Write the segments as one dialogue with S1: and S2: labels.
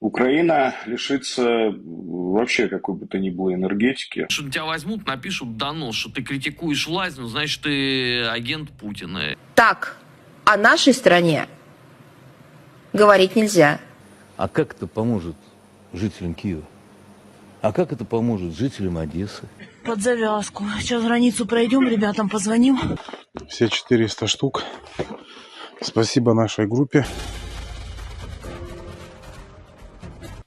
S1: Украина лишится вообще какой бы то ни было энергетики.
S2: Что тебя возьмут, напишут донос, что ты критикуешь власть, ну, значит, ты агент Путина.
S3: Так о нашей стране говорить нельзя.
S4: А как это поможет жителям Киева? А как это поможет жителям Одессы?
S5: Под завязку. Сейчас границу пройдем, ребятам позвоним.
S6: Все 400 штук. Спасибо нашей группе.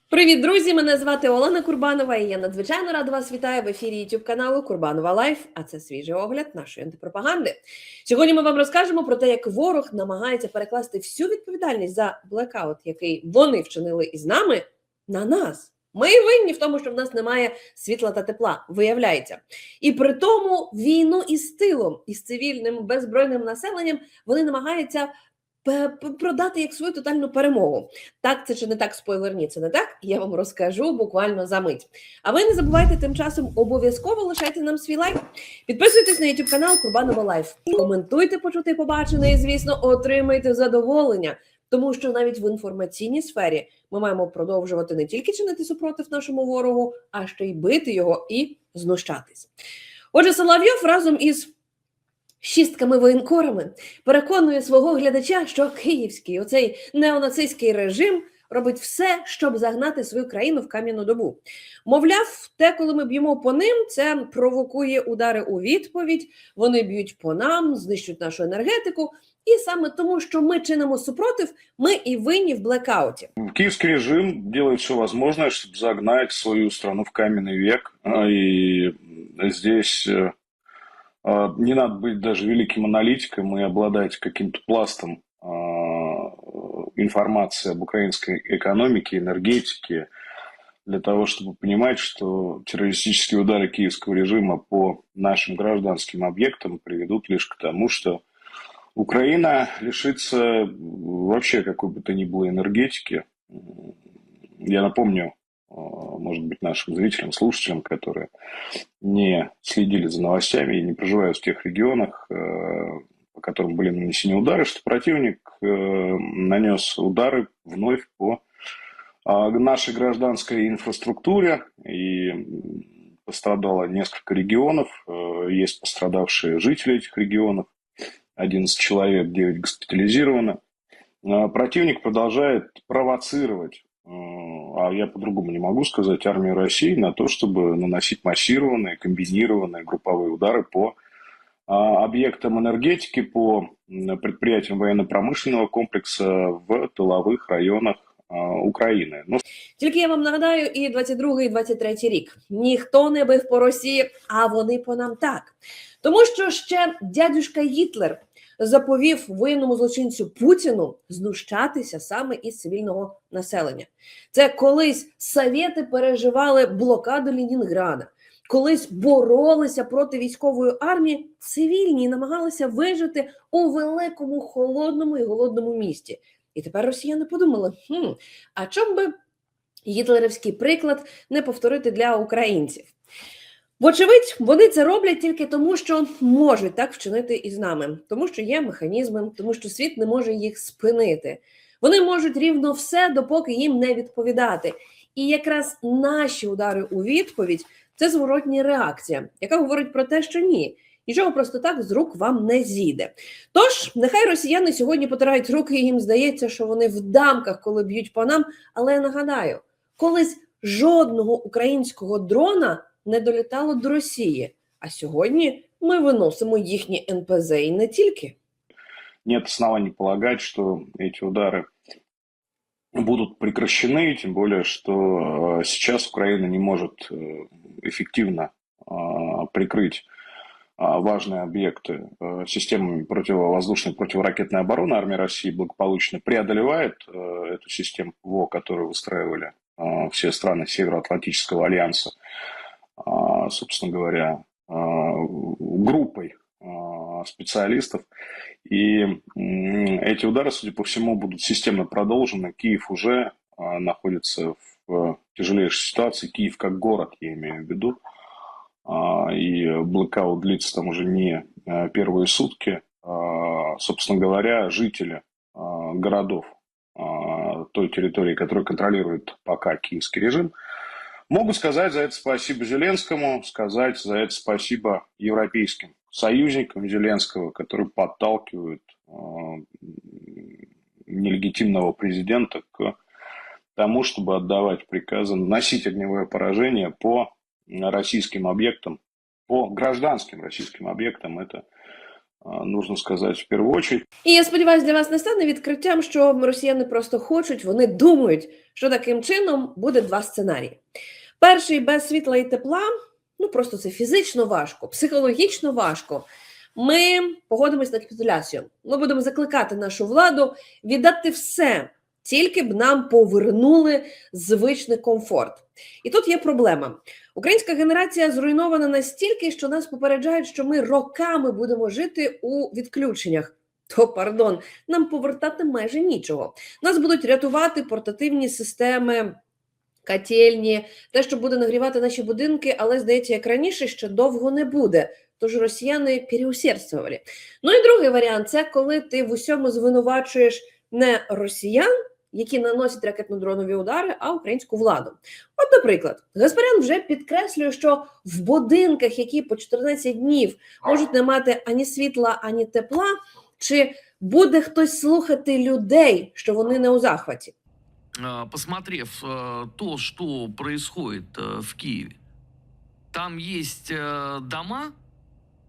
S7: Привіт, друзі! Мене звати Олена Курбанова, і я надзвичайно рада вас вітаю в ефірі youtube каналу Курбанова Лайф. А це свіжий огляд нашої антипропаганди. Сьогодні ми вам розкажемо про те, як ворог намагається перекласти всю відповідальність за блекаут, який вони вчинили із нами, на нас. Ми винні в тому, що в нас немає світла та тепла, виявляється. І при тому війну із тилом, із цивільним беззбройним населенням вони намагаються продати як свою тотальну перемогу. Так це чи не так спойлерні, це не так. Я вам розкажу буквально за мить. А ви не забувайте тим часом обов'язково лишайте нам свій лайк. Підписуйтесь на YouTube канал Курбанова Лайф. Коментуйте, почути, побачене і, звісно, отримайте задоволення. Тому що навіть в інформаційній сфері ми маємо продовжувати не тільки чинити супротив нашому ворогу, а ще й бити його і знущатись. Отже, Соловйов разом із шістками воєнкорами переконує свого глядача, що київський оцей неонацистський режим робить все, щоб загнати свою країну в кам'яну добу. Мовляв, те, коли ми б'ємо по ним, це провокує удари у відповідь. Вони б'ють по нам, знищують нашу енергетику. І саме тому, що ми чинимо супротив, ми і винні в блекауті.
S1: Киевский режим делает все возможное, чтобы загнать свою страну в каменный век. А, И здесь э, а, не надо быть даже великим аналитиком и обладать каким-то пластом а, информации об украинской экономике, энергетике, для того, чтобы понимать, что террористические удары киевского режима по нашим гражданским объектам приведут лишь к тому, что Украина лишится вообще какой бы то ни было энергетики. Я напомню, может быть, нашим зрителям, слушателям, которые не следили за новостями и не проживают в тех регионах, э, по которым были нанесены удары, что противник э, нанес удары вновь по а, нашей гражданской инфраструктуре, и пострадало несколько регионов, э, есть пострадавшие жители этих регионов, 11 человек, 9 госпитализировано. А, Противник продолжает провоцировать, а я по-другому не могу сказать, армию России на то, чтобы наносить массированные, комбинированные групповые удары по а, объектам энергетики, по м, предприятиям военно-промышленного комплекса в тыловых районах а, Украины. Ну,
S7: Тільки я вам нагадаю, і 22 і 23 рік ніхто не бив по Росії, а вони по нам так. Тому що ще дядюшка Гітлер заповів воєнному злочинцю Путіну знущатися саме із цивільного населення. Це колись совєти переживали блокаду Ленінграда, колись боролися проти військової армії, цивільні і намагалися вижити у великому холодному і голодному місті. І тепер росіяни подумали: хм, а чом би гітлерівський приклад не повторити для українців? Вочевидь, вони це роблять тільки тому, що можуть так вчинити із нами, тому що є механізми, тому що світ не може їх спинити. Вони можуть рівно все, допоки їм не відповідати. І якраз наші удари у відповідь це зворотня реакція, яка говорить про те, що ні, нічого просто так з рук вам не зійде. Тож, нехай росіяни сьогодні потирають руки, і їм здається, що вони в дамках, коли б'ють по нам. Але я нагадаю, колись жодного українського дрона не долітало до Росії. А сьогодні ми виносимо їхні НПЗ і не тільки.
S1: нет оснований полагать, что эти удары будут прекращены, тем более, что э, сейчас Украина не может э, эффективно э, прикрыть а, важные объекты э, системами противовоздушной противоракетной обороны. Армия России благополучно преодолевает э, эту систему ПВО, которую выстраивали э, все страны Североатлантического альянса, а, собственно говоря, а, группой а, специалистов. И эти удары, судя по всему, будут системно продолжены. Киев уже а, находится в тяжелейшей ситуации. Киев как город, я имею в виду. А, И блокаут длится там уже не а, первые сутки. А, Собственно говоря, жители а, городов а, той территории, которую контролирует пока киевский режим, могут сказать за это спасибо Зеленскому, сказать за это спасибо европейским союзникам Зеленского, которые подталкивают э, нелегитимного президента к тому, чтобы отдавать приказы, наносить огневое поражение по российским объектам, по гражданским российским объектам. Это э, нужно сказать в первую очередь.
S7: І я сподіваюся, для вас не стане відкриттям, що росіяни просто хочуть, вони думають, що таким чином буде два сценарії. Перший без світла і тепла, ну просто це фізично важко, психологічно важко. Ми погодимось на капітуляцію. Ми будемо закликати нашу владу віддати все, тільки б нам повернули звичний комфорт. І тут є проблема. Українська генерація зруйнована настільки, що нас попереджають, що ми роками будемо жити у відключеннях. То, пардон, нам повертати майже нічого. Нас будуть рятувати портативні системи, котельні, те, що буде нагрівати наші будинки, але здається, як раніше, ще довго не буде. Тож росіяни переусердствували. Ну і другий варіант це коли ти в усьому звинувачуєш не росіян, які наносять ракетно-дронові удари, а українську владу. От, наприклад, Гаспарян вже підкреслює, що в будинках, які по 14 днів можуть не мати ані світла, ані тепла, чи буде хтось слухати людей, що вони не у захваті?
S2: Э, Посмотрев э, то, что происходит э, в Киеве, там есть э, дома,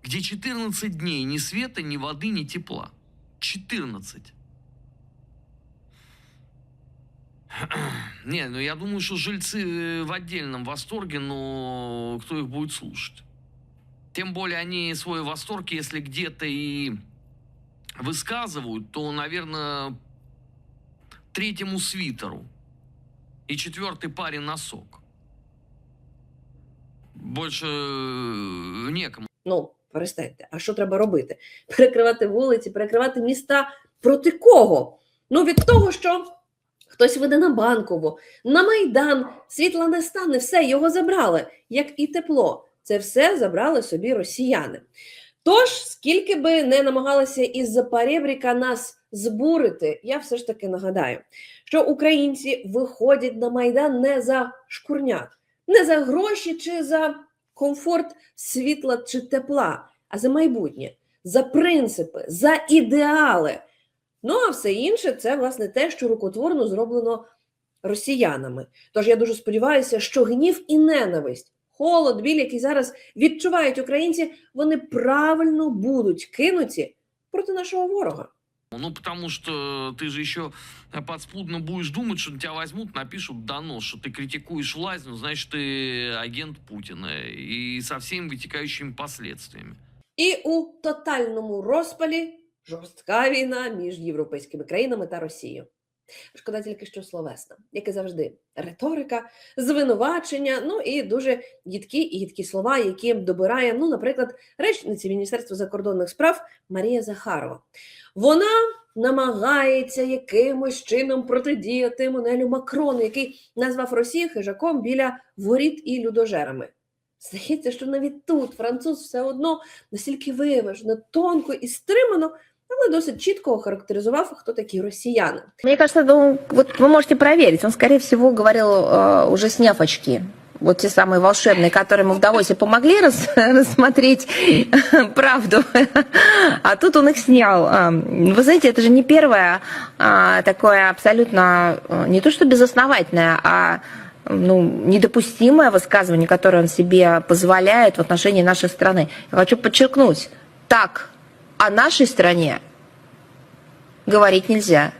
S2: где 14 дней ни света, ни воды, ни тепла. 14. Не, ну я думаю, что жильцы в отдельном восторге, но кто их будет слушать? Тем более они свой восторг, если где-то и высказывают, то, наверное, третьему свитеру и четвертой паре носок. Больше э, некому.
S7: Ну, перестаньте, а що треба робити? Перекривати вулиці, перекривати міста проти кого? Ну, від того, що хтось веде на банкову, на майдан, світла не стане, все, його забрали, як і тепло. Це все забрали собі росіяни. Тож, скільки би не намагалися із-за перебріка нас збурити, я все ж таки нагадаю, що українці виходять на майдан не за шкурнят, не за гроші чи за комфорт світла чи тепла, а за майбутнє, за принципи, за ідеали. Ну а все інше це власне те, що рукотворно зроблено росіянами. Тож я дуже сподіваюся, що гнів і ненависть, холод, біль, який зараз відчувають українці, вони правильно будуть кинуті проти нашого ворога.
S2: Ну, потому что ты же еще подспудно будешь думать, что тебя возьмут, напишут донос, что ты критикуешь власть, ну, значит, ты агент Путина, и со всеми вытекающими последствиями.
S7: І у тотальному розпалі жорстка війна між європейськими країнами та Росією. Шкода тільки що словесна, як і завжди, риторика, звинувачення, ну і дуже їдкі і їдкі слова, які добирає, ну, наприклад, речниця Міністерства закордонних справ Марія Захарова. Вона намагається якимось чином протидіяти Еммануелю Макрону, який назвав Росію хижаком біля воріт і людожерами. Здається, що навіть тут француз все одно настільки виважено, тонко і стримано, але досить чітко охарактеризував, хто такі росіяни.
S3: Мне кажется, ну, вот вы можете проверить. Он, скорее всего, говорил, э, уже сняв очки. Вот те самые волшебные, которые ему в Давосе помогли рас- рассмотреть правду. А тут он их снял. А, Вы знаете, это же не первое а, такое абсолютно э, не то что безосновательное, а ну, недопустимое высказывание, которое он себе позволяет в отношении нашей страны. Я хочу подчеркнуть, так о нашей стране говорить нельзя.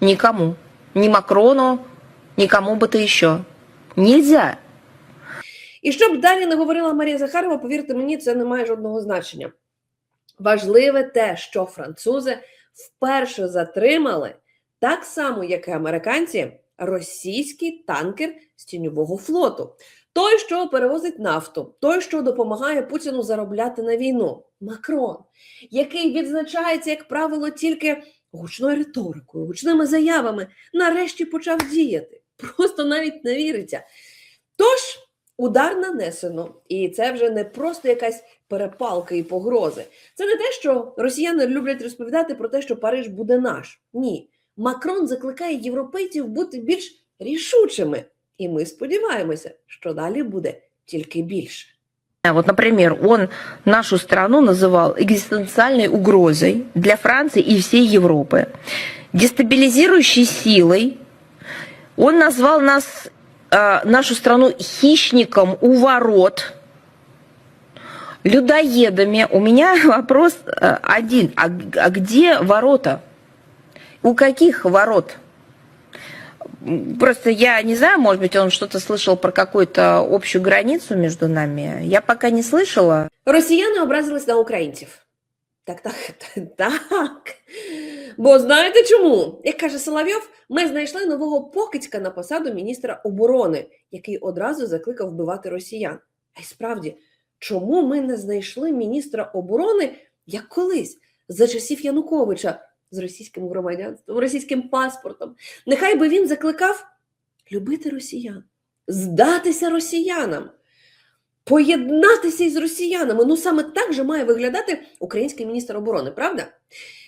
S3: Никому. Ни Макрону, никому бы то еще. Нельзя.
S7: І що б далі не говорила Марія Захарова, повірте мені, це не має жодного значення. Важливе те, що французи вперше затримали, так само, як і американці, російський танкер з тіньового флоту. Той, що перевозить нафту, той, що допомагає Путіну заробляти на війну, Макрон, який відзначається, як правило, тільки гучною риторикою, гучними заявами, нарешті почав діяти. Просто навіть не віриться. Тож, удар нанесено, і це вже не просто якась перепалка і погрози. Це не те, що росіяни люблять розповідати про те, що Париж буде наш. Ні. Макрон закликає європейців бути більш рішучими. І ми сподіваємося, що далі буде тільки більше.
S3: А Вот, например, он нашу страну называл экзистенциальной угрозой для Франции и всей Европы, дестабилизирующей силой. Он назвал нас, э, нашу страну хищником у ворот, людоедами. У меня вопрос э, один. А, г- а где ворота? У каких ворот? М, Просто я не знаю, может быть, он что-то слышал про какую-то общую границу между нами. Я пока не слышала.
S7: Росіяни образились на українців. Так, так, так. Бо знаєте чому? Як каже Соловйов, ми знайшли нового покидька на посаду міністра оборони, який одразу закликав вбивати росіян. А й справді, чому ми не знайшли міністра оборони як колись, за часів Януковича, З російським громадянством, російським паспортом? Нехай би він закликав любити росіян, здатися росіянам поєднатися із росіянами. Ну саме так же має виглядати український міністр оборони, правда?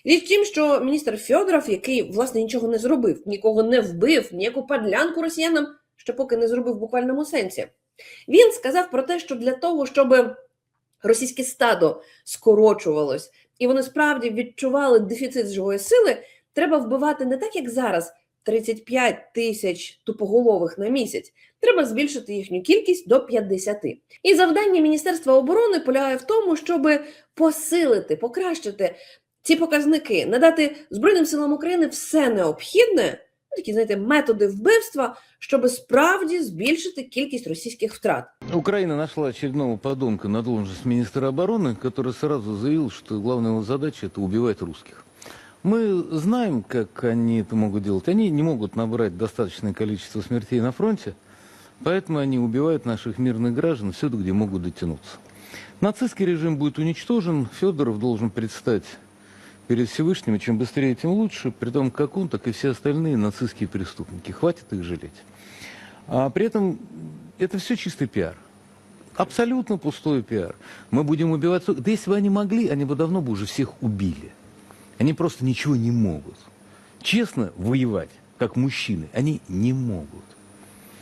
S7: Річ тім, що міністр Фьодоров, який власне нічого не зробив, нікого не вбив, ніяку падлянку росіянам ще поки не зробив в буквальному сенсі. Він сказав про те, що для того, щоб російське стадо скорочувалось, і вони справді відчували дефіцит живої сили, треба вбивати не так, як зараз. 35 тисяч тупоголових на місяць, треба збільшити їхню кількість до 50. І завдання Міністерства оборони полягає в тому, щоб посилити, покращити ці показники, надати Збройним силам України все необхідне, такі знаєте, методи вбивства, щоб справді збільшити кількість російських втрат.
S4: Украина нашла очередного подонка на должность министра обороны, который сразу заявил, что главная его задача – это убивать русских. Мы знаем, как они это могут делать. Они не могут набрать достаточное количество смертей на фронте, поэтому они убивают наших мирных граждан всюду, где могут дотянуться. Нацистский режим будет уничтожен, Федоров должен предстать перед Всевышним, и чем быстрее, тем лучше, при том как он, так и все остальные нацистские преступники. Хватит их жалеть. А при этом это все чистый пиар. Абсолютно пустой пиар. Мы будем убивать... Да если бы они могли, они бы давно бы уже всех убили. Они просто ничего не могут. Честно воевать, как мужчины, они не могут.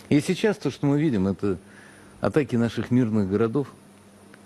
S4: И сейчас то, что мы видим, это атаки наших мирных городов,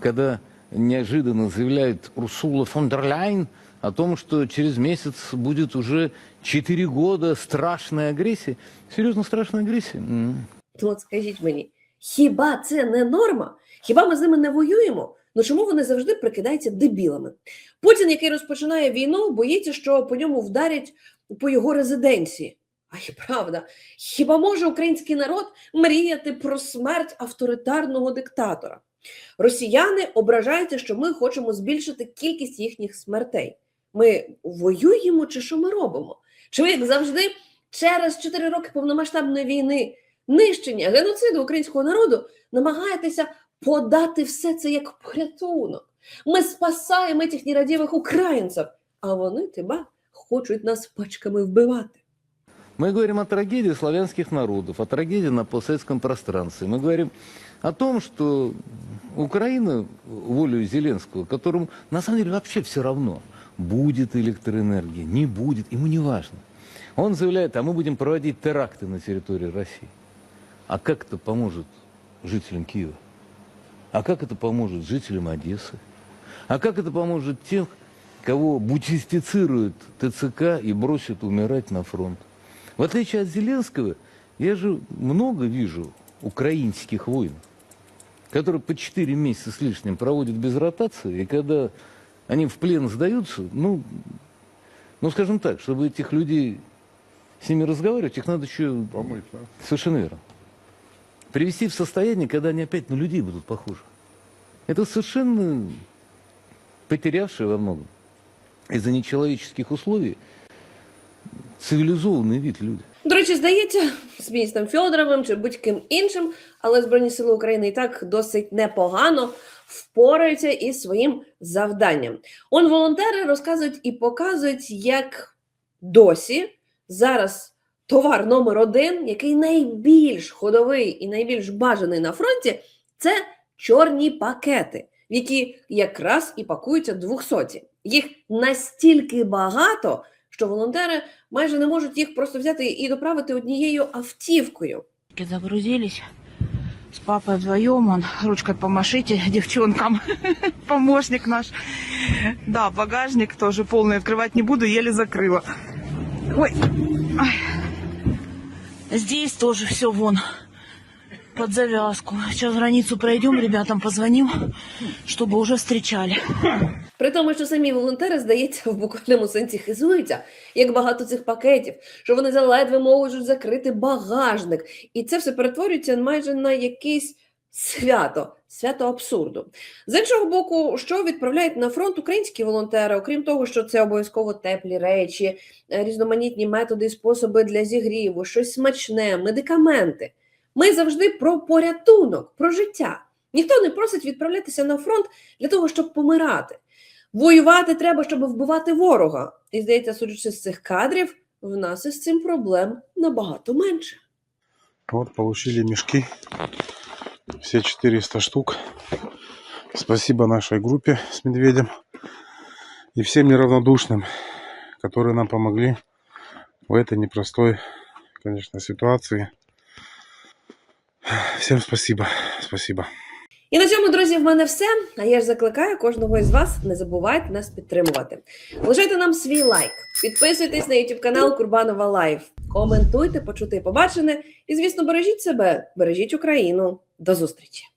S4: когда неожиданно заявляет Урсула фон дер Ляйн о том, что через месяц будет уже 4 года страшной агрессии. Серьезно, страшной агрессии? М.
S7: Ну, от скажіть мені, хіба це не норма? Хіба ми з ними не воюємо? Ну чому вони завжди прикидаються дебілами? Путін, який розпочинає війну, боїться, що по ньому вдарять по його резиденції. А й правда, хіба може український народ мріяти про смерть авторитарного диктатора? Росіяни ображаються, що ми хочемо збільшити кількість їхніх смертей. Ми воюємо чи що ми робимо? Чи ви, як завжди, через 4 роки повномасштабної війни, нищення, геноциду українського народу, намагаєтеся подати все це як порятунок? Ми спасаємо цих нерадивих українців, а вони тебе хочуть нас пачками вбивати.
S4: Мы говорим о трагедии славянских народов, о трагедии на постсоветском пространстве. Мы говорим о том, что Украина, волею Зеленского, которому на самом деле вообще все равно, будет электроэнергия, не будет, ему не важно. Он заявляет, а мы будем проводить теракты на территории России. А как это поможет жителям Киева? А как это поможет жителям Одессы? А как это поможет тех, кого бутифицирует ТЦК и бросит умирать на фронт? В отличие от Зеленского, я же много вижу украинских воинов, которые по 4 месяца с лишним проводят без ротации, и когда они в плен сдаются, ну, ну, скажем так, чтобы этих людей с ними разговаривать, их надо еще...
S6: Помыть, да?
S4: Совершенно верно. Привести в состояние, когда они опять на людей будут похожи. Это совершенно потерявшие во многом из-за нечеловеческих условий цивилизованный вид люди.
S7: До речі, здається, з міністром Фьодоровим чи будь-ким іншим, але Збройні Сили України і так досить непогано впораються із своїм завданням. Он волонтери розказують і показують, як досі зараз товар номер один, який найбільш ходовий і найбільш бажаний на фронті, це чорні пакети, які якраз і пакуються двохсоті. Їх настільки багато, що волонтери майже не можуть їх просто взяти і доправити однією автівкою.
S5: Загрузились С папой вдвоем, он ручкой помашите девчонкам, помощник наш. Да, багажник тоже полный открывать не буду, еле закрыла. Ой. Ай. Здесь тоже все вон под завязку. Сейчас границу пройдем, ребятам позвоним, чтобы уже встречали.
S7: При тому, що самі волонтери, здається, в буквальному сенсі хизуються, як багато цих пакетів, що вони заледве можуть закрити багажник. І це все перетворюється майже на якесь свято, свято абсурду. З іншого боку, що відправляють на фронт українські волонтери, окрім того, що це обов'язково теплі речі, різноманітні методи і способи для зігріву, щось смачне, медикаменти. Ми завжди про порятунок, про життя. Ніхто не просить відправлятися на фронт для того, щоб помирати. Воювати треба, щоб вбивати ворога. І здається, судячи з цих кадрів, в нас із цим проблем набагато менше.
S6: Вот получили мешки. Все 400 штук. Спасибо нашей группе с Медведем. И всем неравнодушным, которые нам помогли в этой непростой, конечно, ситуации. Всем спасіба, спасіба.
S7: І на цьому, друзі, в мене все. А я ж закликаю кожного із вас не забувайте нас підтримувати. Лишайте нам свій лайк, підписуйтесь на YouTube канал Курбанова Лайф, коментуйте, почути і побачене. І, звісно, бережіть себе, бережіть Україну. До зустрічі!